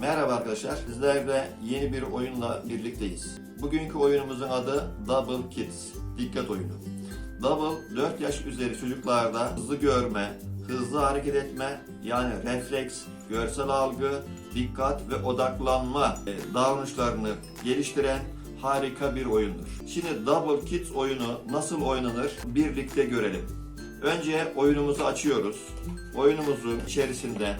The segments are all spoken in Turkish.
Merhaba arkadaşlar. Sizlerle yeni bir oyunla birlikteyiz. Bugünkü oyunumuzun adı Double Kids. Dikkat oyunu. Double 4 yaş üzeri çocuklarda hızlı görme, hızlı hareket etme, yani refleks, görsel algı, dikkat ve odaklanma e, davranışlarını geliştiren harika bir oyundur. Şimdi Double Kids oyunu nasıl oynanır birlikte görelim. Önce oyunumuzu açıyoruz. Oyunumuzun içerisinde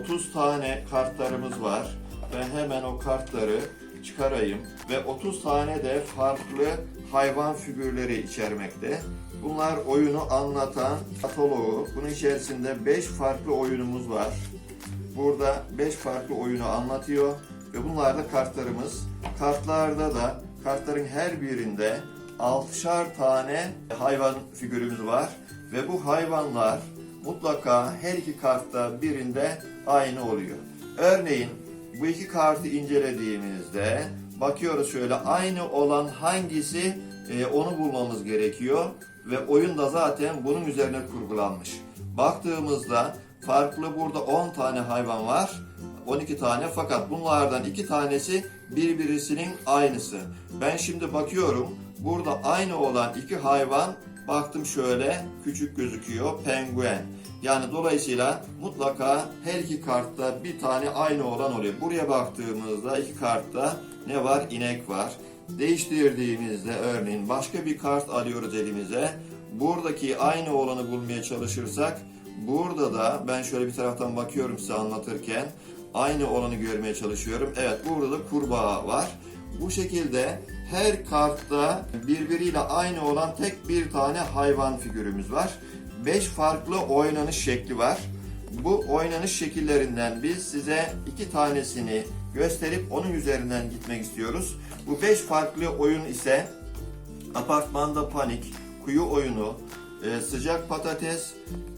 30 tane kartlarımız var. Ben hemen o kartları çıkarayım ve 30 tane de farklı hayvan figürleri içermekte. Bunlar oyunu anlatan kataloğu. Bunun içerisinde 5 farklı oyunumuz var. Burada 5 farklı oyunu anlatıyor ve bunlar da kartlarımız. Kartlarda da kartların her birinde 6'şar tane hayvan figürümüz var ve bu hayvanlar mutlaka her iki kartta birinde aynı oluyor. Örneğin bu iki kartı incelediğimizde bakıyoruz şöyle aynı olan hangisi e, onu bulmamız gerekiyor ve oyun da zaten bunun üzerine kurgulanmış. Baktığımızda farklı burada 10 tane hayvan var. 12 tane fakat bunlardan iki tanesi birbirisinin aynısı. Ben şimdi bakıyorum burada aynı olan iki hayvan baktım şöyle küçük gözüküyor penguen. Yani dolayısıyla mutlaka her iki kartta bir tane aynı olan oluyor. Buraya baktığımızda iki kartta ne var? İnek var. Değiştirdiğimizde örneğin başka bir kart alıyoruz elimize. Buradaki aynı olanı bulmaya çalışırsak burada da ben şöyle bir taraftan bakıyorum size anlatırken aynı olanı görmeye çalışıyorum. Evet burada da kurbağa var. Bu şekilde her kartta birbiriyle aynı olan tek bir tane hayvan figürümüz var. 5 farklı oynanış şekli var. Bu oynanış şekillerinden biz size iki tanesini gösterip onun üzerinden gitmek istiyoruz. Bu 5 farklı oyun ise Apartmanda Panik, Kuyu Oyunu, e, Sıcak Patates,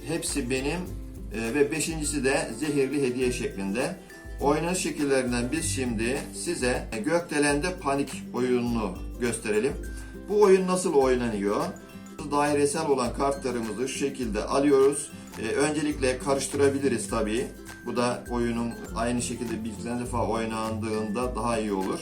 hepsi benim e, ve beşincisi de Zehirli Hediye şeklinde. Oynanış şekillerinden biz şimdi size Gökdelen'de Panik oyununu gösterelim. Bu oyun nasıl oynanıyor? Dairesel olan kartlarımızı şu şekilde alıyoruz. Ee, öncelikle karıştırabiliriz tabii. Bu da oyunun aynı şekilde birden defa oynandığında daha iyi olur.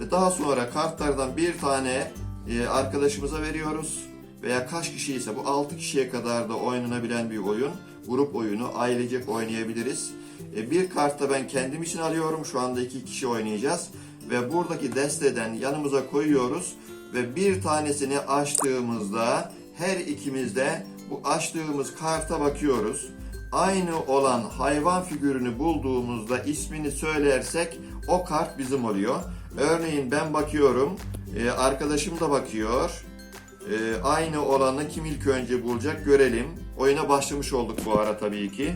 Ve daha sonra kartlardan bir tane e, arkadaşımıza veriyoruz. Veya kaç kişi ise bu 6 kişiye kadar da oynanabilen bir oyun. Grup oyunu ailecek oynayabiliriz. E, bir kartta ben kendim için alıyorum. Şu anda iki kişi oynayacağız. Ve buradaki desteden yanımıza koyuyoruz. Ve bir tanesini açtığımızda her ikimiz de bu açtığımız karta bakıyoruz. Aynı olan hayvan figürünü bulduğumuzda ismini söylersek o kart bizim oluyor. Örneğin ben bakıyorum, e, arkadaşım da bakıyor. E, aynı olanı kim ilk önce bulacak görelim. Oyuna başlamış olduk bu ara tabii ki.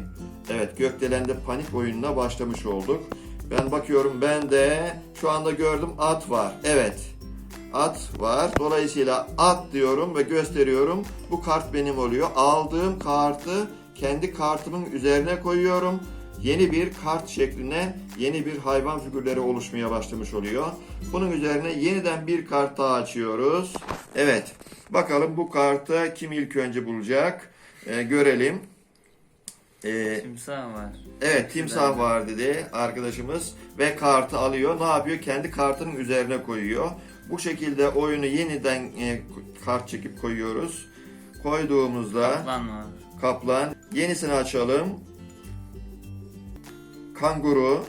Evet Gökdelen'de panik oyununa başlamış olduk. Ben bakıyorum ben de şu anda gördüm at var. Evet at var. Dolayısıyla at diyorum ve gösteriyorum. Bu kart benim oluyor. Aldığım kartı kendi kartımın üzerine koyuyorum. Yeni bir kart şekline yeni bir hayvan figürleri oluşmaya başlamış oluyor. Bunun üzerine yeniden bir kart daha açıyoruz. Evet. Bakalım bu kartı kim ilk önce bulacak? Ee, görelim. Ee, Timsah var. Evet timsah var dedi arkadaşımız ve kartı alıyor. Ne yapıyor? Kendi kartının üzerine koyuyor. Bu şekilde oyunu yeniden e, kart çekip koyuyoruz. Koyduğumuzda Kaplan var. kaplan. Yenisini açalım. Kanguru.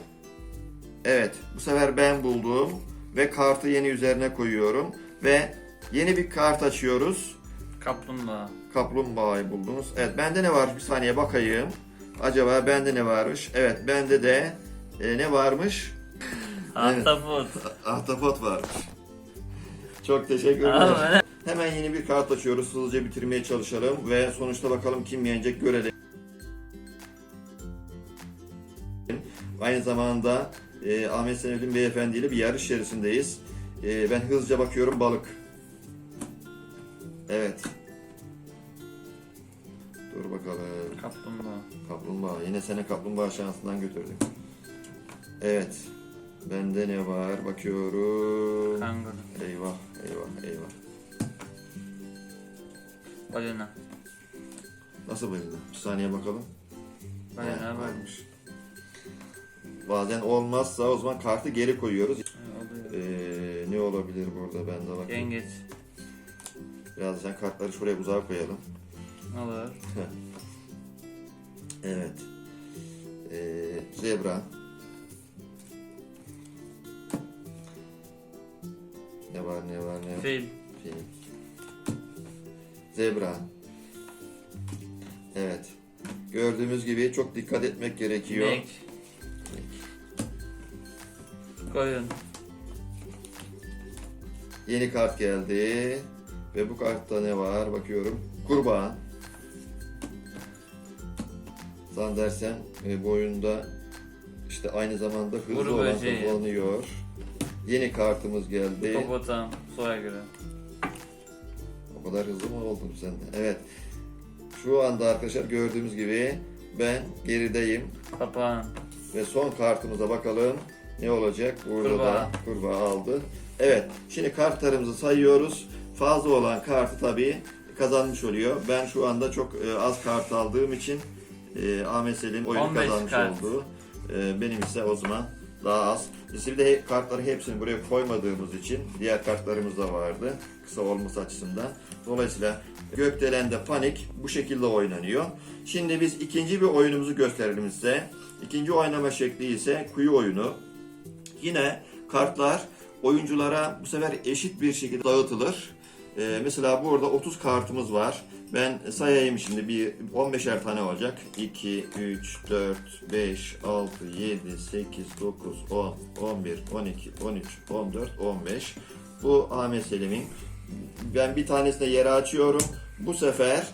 Evet bu sefer ben buldum ve kartı yeni üzerine koyuyorum ve yeni bir kart açıyoruz. Kaplumbağa. Kaplumbağayı buldunuz. Evet bende ne var? Bir saniye bakayım. Acaba bende ne varmış? Evet bende de e, ne varmış? Ahtapot. Ahtapot varmış. Çok teşekkür ederim. Hemen yeni bir kart açıyoruz. Hızlıca bitirmeye çalışalım ve sonuçta bakalım kim yenecek görelim. Aynı zamanda e, Ahmet Senevdin Beyefendi ile bir yarış içerisindeyiz. E, ben hızlıca bakıyorum balık. Evet. Dur bakalım. kaplumbağa. Kaplumbağa. Yine seni kaplumbağa şansından götürdük. Evet. Bende ne var? Bakıyorum. Kanguru. Eyvah, eyvah, eyvah. Balina. Nasıl balina? Bir saniye bakalım. Balina Evet, varmış. Bazen olmazsa o zaman kartı geri koyuyoruz. Ee, ne olabilir burada ben de bakayım. Yengeç. Biraz sen kartları şuraya uzağa koyalım. Olur. Evet. Ee, zebra. Ne var ne var ne var? Fil. Fil. Zebra. Evet. Gördüğümüz gibi çok dikkat etmek gerekiyor. İnek. Koyun. Yeni kart geldi. Ve bu kartta ne var bakıyorum. Kurbağa. Zannedersem e, bu oyunda işte aynı zamanda hızlı Vuru olan böceği. kullanıyor. Yeni kartımız geldi. Hipopotam. Soya göre. O kadar hızlı mı oldun sen? Evet. Şu anda arkadaşlar gördüğümüz gibi ben gerideyim. Papağan. Ve son kartımıza bakalım ne olacak? Burada Kurbağa. da kurbağa aldı. Evet, şimdi kartlarımızı sayıyoruz. Fazla olan kartı tabii kazanmış oluyor. Ben şu anda çok e, az kart aldığım için e, Ahmet Selim oyunu 15 kazanmış kart. oldu. E, benim ise o zaman daha az. Biz bir de he- kartları hepsini buraya koymadığımız için diğer kartlarımız da vardı. Kısa olması açısından. Dolayısıyla Gökdelen'de panik bu şekilde oynanıyor. Şimdi biz ikinci bir oyunumuzu gösterelim size. İkinci oynama şekli ise kuyu oyunu. Yine kartlar oyunculara bu sefer eşit bir şekilde dağıtılır. Ee, mesela burada 30 kartımız var. Ben sayayım şimdi bir 15'er tane olacak. 2, 3, 4, 5, 6, 7, 8, 9, 10, 11, 12, 13, 14, 15. Bu Ahmet Selim'in. Ben bir tanesine yere açıyorum. Bu sefer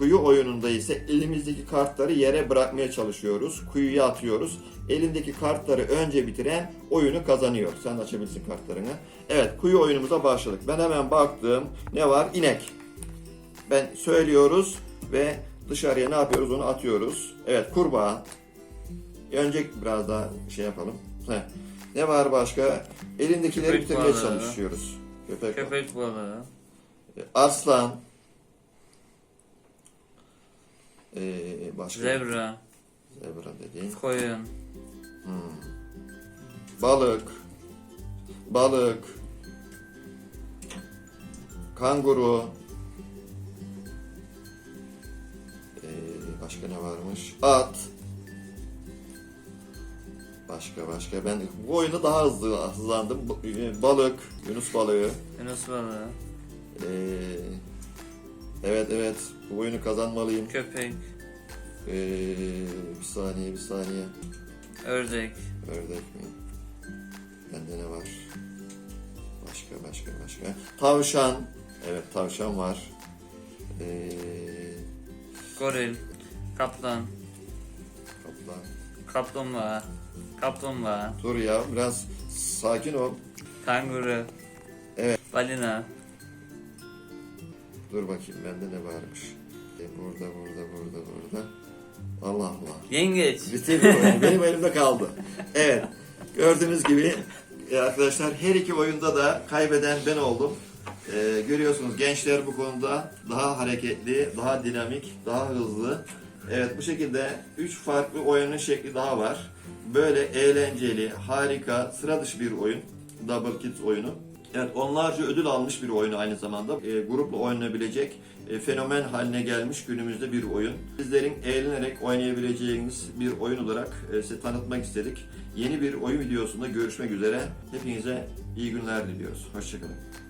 kuyu oyununda ise elimizdeki kartları yere bırakmaya çalışıyoruz. Kuyuya atıyoruz. Elindeki kartları önce bitiren oyunu kazanıyor. Sen de açabilirsin kartlarını. Evet kuyu oyunumuza başladık. Ben hemen baktım. Ne var? İnek. Ben söylüyoruz ve dışarıya ne yapıyoruz onu atıyoruz. Evet kurbağa. Önce biraz daha şey yapalım. Heh. Ne var başka? Elindekileri Köpek bitirmeye balığı. çalışıyoruz. Köpek. Köpek balığı. Aslan. Ee, başka Zebra. zebra dediğin. Koyun. Balık. Balık. Kanguru. Ee, başka ne varmış? At. Başka başka. Ben bu oyunu daha hızlı hızlandım. E, Balık, Yunus balığı. Yunus balığı. Ee, evet evet. Bu oyunu kazanmalıyım. Köpek. Ee, bir saniye bir saniye. Ördek. Ördek mi? Bende ne var? Başka başka başka. Tavşan. Evet tavşan var. Ee, Goril. Kaplan. kaplan. Kaplumbağa. Kaplumbağa. Dur ya biraz sakin ol. Kanguru. Evet. Balina. Dur bakayım bende ne varmış. Ee, burada burada burada burada. Allah Allah. Yengeç. Bitirdim oyunu. Benim elimde kaldı. Evet. Gördüğünüz gibi e, arkadaşlar her iki oyunda da kaybeden ben oldum. E, görüyorsunuz gençler bu konuda daha hareketli, daha dinamik, daha hızlı. Evet bu şekilde 3 farklı oyunun şekli daha var. Böyle eğlenceli, harika, sıra dışı bir oyun. Double Kids oyunu. Evet onlarca ödül almış bir oyun aynı zamanda. E, grupla oynanabilecek e, fenomen haline gelmiş günümüzde bir oyun. Sizlerin eğlenerek oynayabileceğiniz bir oyun olarak e, size tanıtmak istedik. Yeni bir oyun videosunda görüşmek üzere. Hepinize iyi günler diliyoruz. Hoşçakalın.